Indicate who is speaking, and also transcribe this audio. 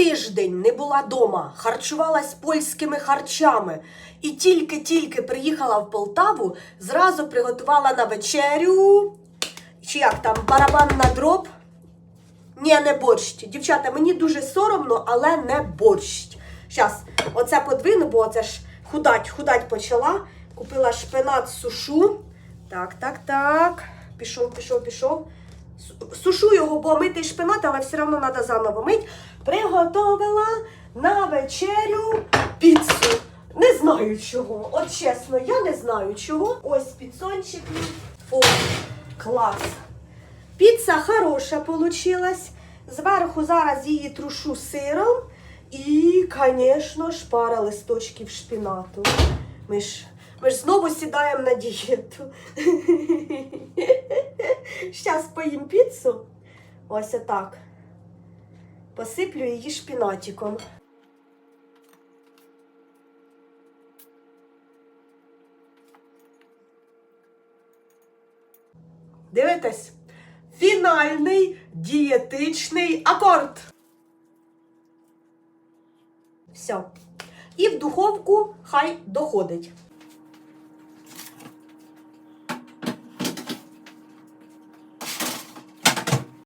Speaker 1: тиждень не була дома, харчувалась польськими харчами. І тільки-тільки приїхала в Полтаву, зразу приготувала на вечерю. Чи як там, барабан на дроб? Ні, не борщ. Дівчата, мені дуже соромно, але не борщ. Щас, оце подвину, бо це ж худать, худать почала. Купила шпинат сушу. Так, так, так. Пішов, пішов, пішов. Сушу його, бо митий шпинат, але все одно треба заново мить. Приготовила на вечерю піцу. Не знаю чого. От чесно, я не знаю чого. Ось підсончик. мій. О, клас. Піца хороша получилась. Зверху зараз її трушу сиром. І, звісно ж, пара листочків шпінату. Ми ж, ми ж знову сідаємо на дієту. Зараз поїм піцу. Ось отак. Посиплю її шпінатиком. Дивитесь? Фінальний дієтичний акорд. Все. І в духовку хай доходить.